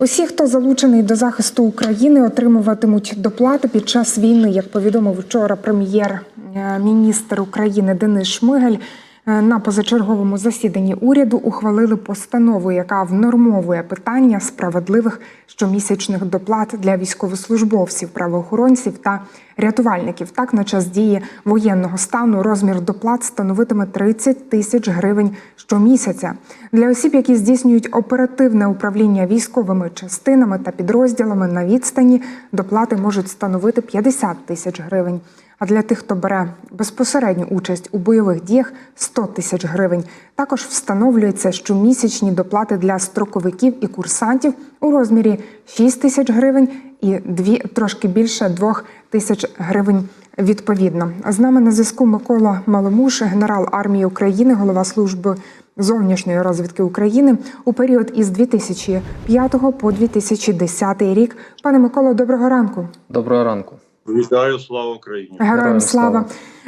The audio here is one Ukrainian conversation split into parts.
Усі, хто залучений до захисту України, отримуватимуть доплати під час війни, як повідомив вчора прем'єр-міністр України Денис Шмигель. Е, На позачерговому засіданні уряду ухвалили постанову, яка внормовує питання справедливих щомісячних доплат для військовослужбовців, правоохоронців та рятувальників. Так, на час дії воєнного стану розмір доплат становитиме 30 тисяч гривень щомісяця. Для осіб, які здійснюють оперативне управління військовими частинами та підрозділами на відстані, доплати можуть становити 50 тисяч гривень. А для тих, хто бере безпосередню участь у бойових діях 100 тисяч гривень. Також встановлюється щомісячні доплати для строковиків і курсантів у розмірі 6 тисяч гривень і дві трошки більше 2 тисяч гривень. Відповідно, з нами на зв'язку Микола Маломуш, генерал армії України, голова служби зовнішньої розвідки України у період із 2005 по 2010 рік. Пане Миколо, доброго ранку. Доброго ранку. Вітаю, слава Україні! Героям Героям слава.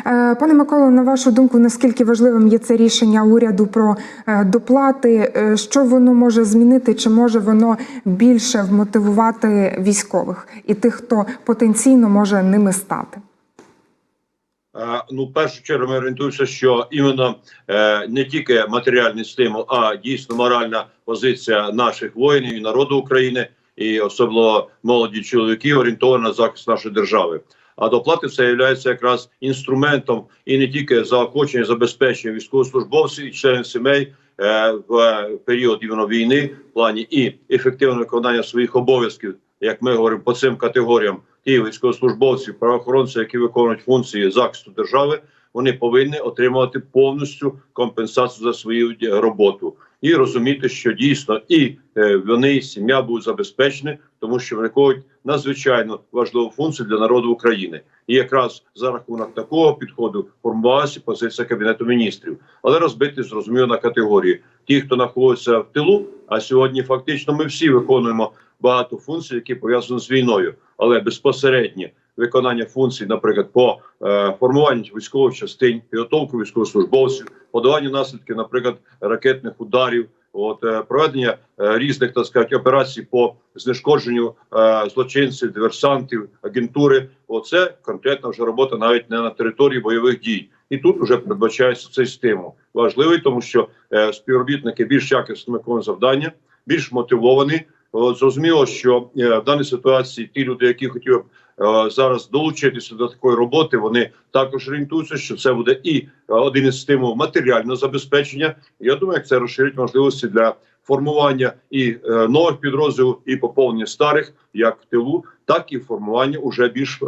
Е, Пане Миколо, на вашу думку, наскільки важливим є це рішення уряду про е, доплати? Е, Що воно може змінити? Чи може воно більше вмотивувати військових і тих, хто потенційно може ними стати? Ну, в першу чергу ми орієнтуємося, що іменно е, не тільки матеріальний стимул, а дійсно моральна позиція наших воїнів і народу України, і особливо молоді чоловіків, орієнтована на захист нашої держави. А доплати це є якраз інструментом і не тільки заохочення, забезпечення військовослужбовців і членів сімей е, в період іменно війни, в плані і ефективного виконання своїх обов'язків, як ми говоримо по цим категоріям, ті військовослужбовців, правоохоронці, які виконують функції захисту держави, вони повинні отримувати повністю компенсацію за свою роботу і розуміти, що дійсно і е, вони, і сім'я будуть забезпечені, тому що виконують надзвичайно важливу функцію для народу України. І якраз за рахунок такого підходу формувалася позиція кабінету міністрів, але розбити зрозуміло на категорії: ті, хто знаходиться в тилу. А сьогодні фактично ми всі виконуємо багато функцій, які пов'язані з війною, але безпосереднє виконання функцій, наприклад, по е, формуванню військових частин, підготовку військовослужбовців, подаванню наслідків, наприклад, ракетних ударів. От е, проведення е, різних так сказати, операцій по знешкодженню е, злочинців, диверсантів, агентури. Оце конкретна вже робота навіть не на території бойових дій. І тут вже передбачається цей стимул важливий, тому що е, співробітники більш якісно виконують завдання, більш мотивовані. От, зрозуміло, що е, в даній ситуації ті люди, які хотіли б е, зараз долучитися до такої роботи, вони також орієнтуються, що це буде і е, один із стимулів матеріального забезпечення. Я думаю, як це розширить можливості для формування і е, нових підрозділів, і поповнення старих, як в тилу, так і формування уже більш е,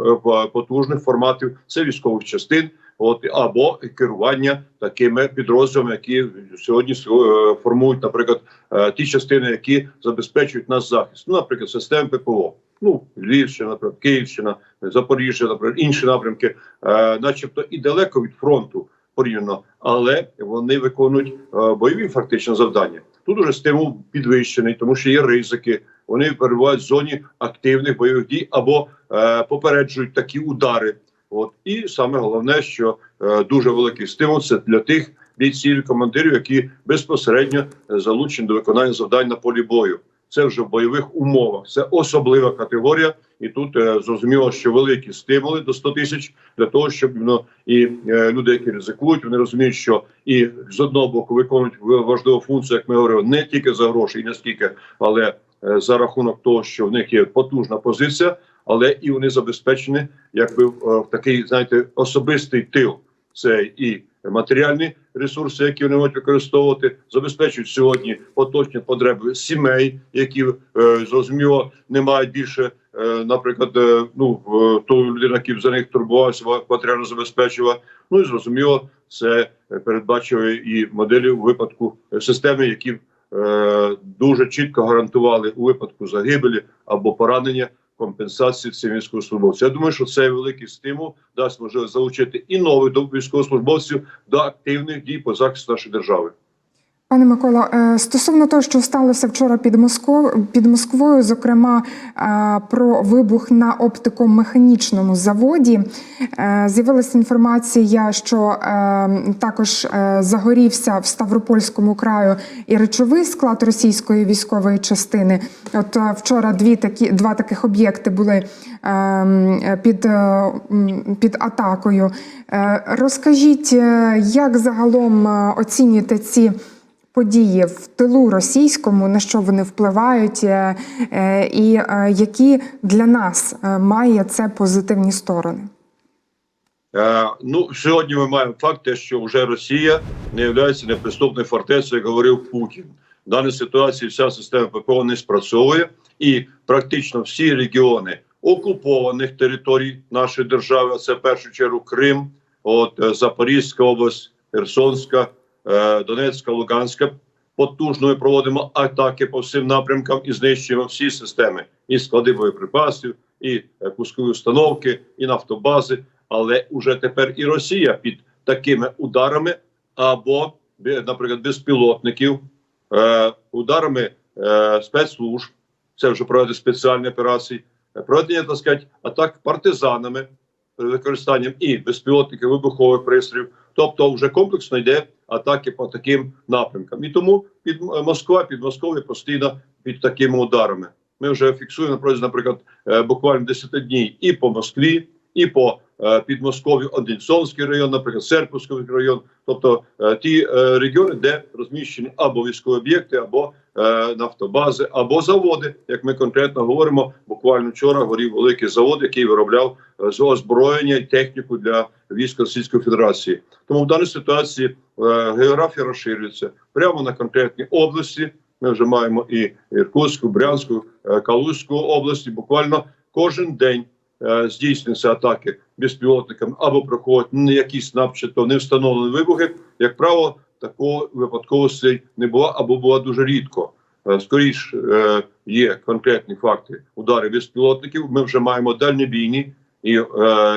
потужних форматів це військових частин. От або керування такими підрозділами, які сьогодні е, формують, наприклад, е, ті частини, які забезпечують нас захист. Ну, наприклад, системи ППО. Ну, Львівщина, наприклад, Київщина, Запоріжжя, наприклад, інші напрямки, е, начебто і далеко від фронту порівняно, але вони виконують е, бойові фактично завдання. Тут уже стимул підвищений, тому що є ризики. Вони перебувають в зоні активних бойових дій або е, попереджують такі удари. От і саме головне, що е, дуже великий стимул це для тих бійців і командирів, які безпосередньо е, залучені до виконання завдань на полі бою. Це вже в бойових умовах. Це особлива категорія, і тут е, зрозуміло, що великі стимули до 100 тисяч для того, щоб ну, і е, люди, які ризикують, вони розуміють, що і з одного боку виконують важливу функцію, як ми говорили, не тільки за гроші, і не скільки, але е, за рахунок того, що в них є потужна позиція, але і вони забезпечені, якби в е, такий, знаєте, особистий тил. Це і матеріальні ресурси, які вони можуть використовувати, забезпечують сьогодні поточні потреби сімей, які е, зрозуміло не мають більше, е, наприклад, е, ну е, тої людини, які за них турбувався, матеріально забезпечував. Ну і зрозуміло, це передбачує і моделі у випадку системи, які дуже чітко гарантували у випадку загибелі або поранення компенсації цим військовослужбовцям. Я думаю, що цей великий стимул дасть можливість залучити і нових військовослужбовців до активних дій по захисту нашої держави. Пане Микола, е, стосовно того, що сталося вчора під Москвою, під Москвою, зокрема е, про вибух на оптикомеханічному заводі, е, з'явилася інформація, що також загорівся в Ставропольському краю і речовий склад російської військової частини. От вчора дві такі два таких об'єкти були е, під, під атакою. Розкажіть, як загалом оцінюєте ці події в тилу російському, на що вони впливають, е, е, і е, які для нас має це позитивні сторони? Ну, сьогодні ми маємо факт, те, що вже Росія не є неприступною фортецею, як говорив Путін. В даній ситуації вся система ППО не спрацьовує, і практично всі регіони окупованих територій нашої держави, а це в першу чергу Крим, от Запорізька область, Херсонська, Донецька, Луганська. Потужно ми проводимо атаки по всім напрямкам і знищуємо всі системи і склади боєприпасів, і е, пускові установки, і нафтобази. Але уже тепер і Росія під такими ударами, або, наприклад, безпілотників, е, ударами е, спецслужб, це вже проводять спеціальні операції, е, проведення так сказати, атак партизанами використанням і безпілотників, вибухових пристроїв. Тобто, вже комплексно йде атаки по таким напрямкам. І тому під Москва, під Москва постійно під такими ударами. Ми вже фіксуємо протягом, наприклад, е, буквально 10 днів і по Москві, і по е, Підмосков'ю, Одинцовський район, наприклад, Серпівський район, тобто е, ті е, регіони, де розміщені або військові об'єкти, або е, нафтобази, або заводи. Як ми конкретно говоримо, буквально вчора горів великий завод, який виробляв е, з озброєння і техніку для військ Російської Федерації. Тому в даній ситуації е, географія розширюється прямо на конкретні області. Ми вже маємо і Іркутську, Брянську, е, Калузьку області. Буквально кожен день здійснюються атаки безпілотниками або проходять якісь начебто не встановлені вибухи. Як правило, такого випадковості не було або було дуже рідко. Е, Скоріш е, є конкретні факти ударів безпілотників. Ми вже маємо дальнобійні і е,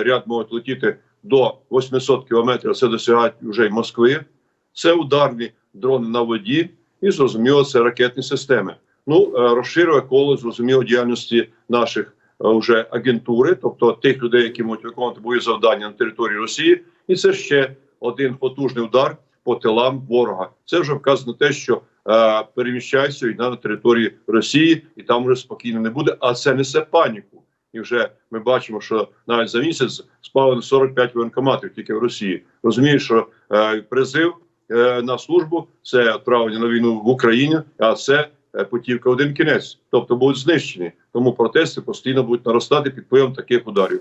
ряд можуть летіти до 800 кілометрів. Це досягають вже й Москви. Це ударні дрони на воді, і зрозуміло, це ракетні системи. Ну е, розширює коло зрозуміло діяльності наших вже агентури, тобто тих людей, які можуть виконувати бої завдання на території Росії, і це ще один потужний удар по тилам ворога. Це вже вказано те, що е, переміщається війна на території Росії, і там вже спокійно не буде. А це несе паніку. І вже ми бачимо, що навіть за місяць спалено 45 воєнкоматів тільки в Росії. Розумієш, що е, призив е, на службу це відправлення на війну в Україні, а це е, путівка один кінець, тобто будуть знищені. Тому протести постійно будуть наростати під впливом таких ударів.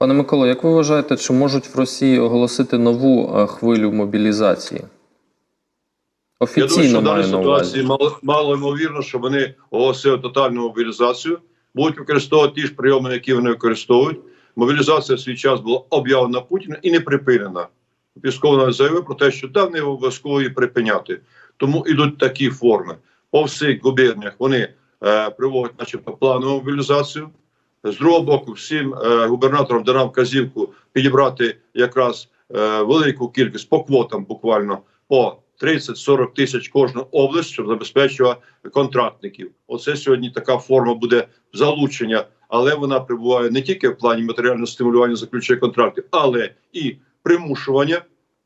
Пане Миколо, як ви вважаєте, чи можуть в Росії оголосити нову е, хвилю мобілізації? Я думаю, що Офіційно в даній ситуації мало, мало ймовірно, що вони оголосили тотальну мобілізацію, будуть використовувати ті ж прийоми, які вони використовують. Мобілізація в свій час була об'явлена Путіним і не припинена. Пісков навіть заявив про те, що там не обов'язково її припиняти. Тому йдуть такі форми. По всіх губерніях вони е, приводять, начебто, планову мобілізацію. З другого боку, всім е, губернаторам дана вказівку підібрати якраз е, велику кількість по квотам, буквально по 30-40 тисяч кожну область, щоб забезпечувати контрактників. Оце сьогодні така форма буде залучення, але вона прибуває не тільки в плані матеріального стимулювання заключення контрактів, але і примушування.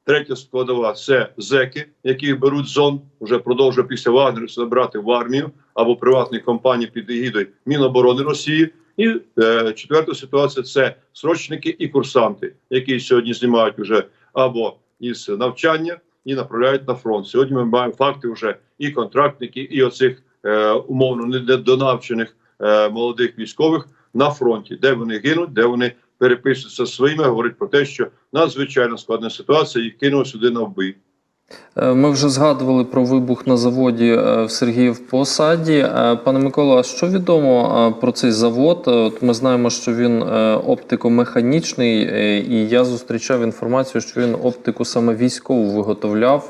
Третя складова це зеки, які беруть зон, вже продовжує після Вагнерівця набрати в армію або приватні компанії під егідою Міноборони Росії. І е, четверта ситуація це срочники і курсанти, які сьогодні знімають вже або із навчання і направляють на фронт. Сьогодні ми маємо факти вже і контрактників, і оцих е, умовно недонавчених е, молодих військових на фронті, де вони гинуть, де вони переписуються своїми, говорять про те, що надзвичайно складна ситуація, їх кинули сюди на вбий. Е, Ми вже згадували про вибух на заводі е, в Сергіїв Посаді. Е, Пане Микола, що відомо про цей завод? От ми знаємо, що він оптико-механічний, і я зустрічав інформацію, що він оптику саме військову виготовляв.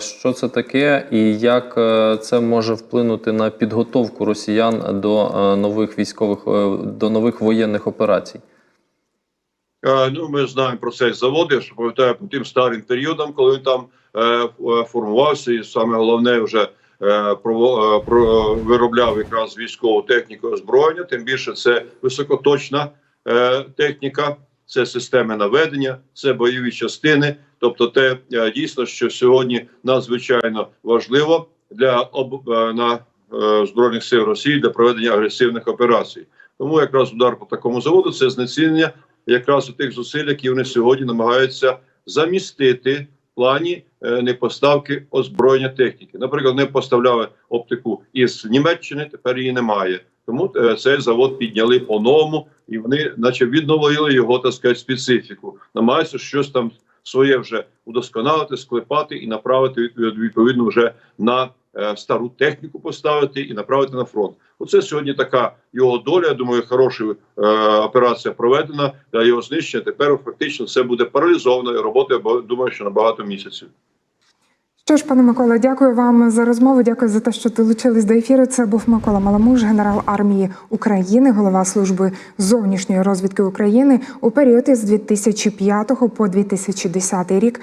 Що це таке, і як це може вплинути на підготовку росіян до нових військових до нових воєнних операцій? Ну, ми знаємо про цей завод, я ж пам'ятаю по тим старим періодам, коли він там формувався, і саме головне вже е, е, про виробляв якраз військову техніку озброєння. Тим більше це високоточна е, техніка, це системи наведення, це бойові частини. Тобто, те е, дійсно, що сьогодні надзвичайно важливо для об е, на е, збройних сил Росії для проведення агресивних операцій. Тому якраз удар по такому заводу це знецінення якраз у тих зусиль, які вони сьогодні намагаються замістити плані е, непоставки озброєння техніки. Наприклад, не поставляли оптику із Німеччини, тепер її немає. Тому е, цей завод підняли по-новому, і вони, наче, відновили його так сказати, специфіку. Намагаються щось там своє вже удосконалити, склепати і направити відповідно, відповідно вже на е, стару техніку поставити і направити на фронт. Оце сьогодні така його доля. Я думаю, хороша е, операція проведена для його знищення. Тепер фактично це буде паралізовано і бо- думаю, що на багато місяців. Що ж, пане Микола, дякую вам за розмову. Дякую за те, що долучились до ефіру. Це був Микола Маламуш, генерал армії України, голова служби зовнішньої розвідки України у період із 2005 по 2010 рік.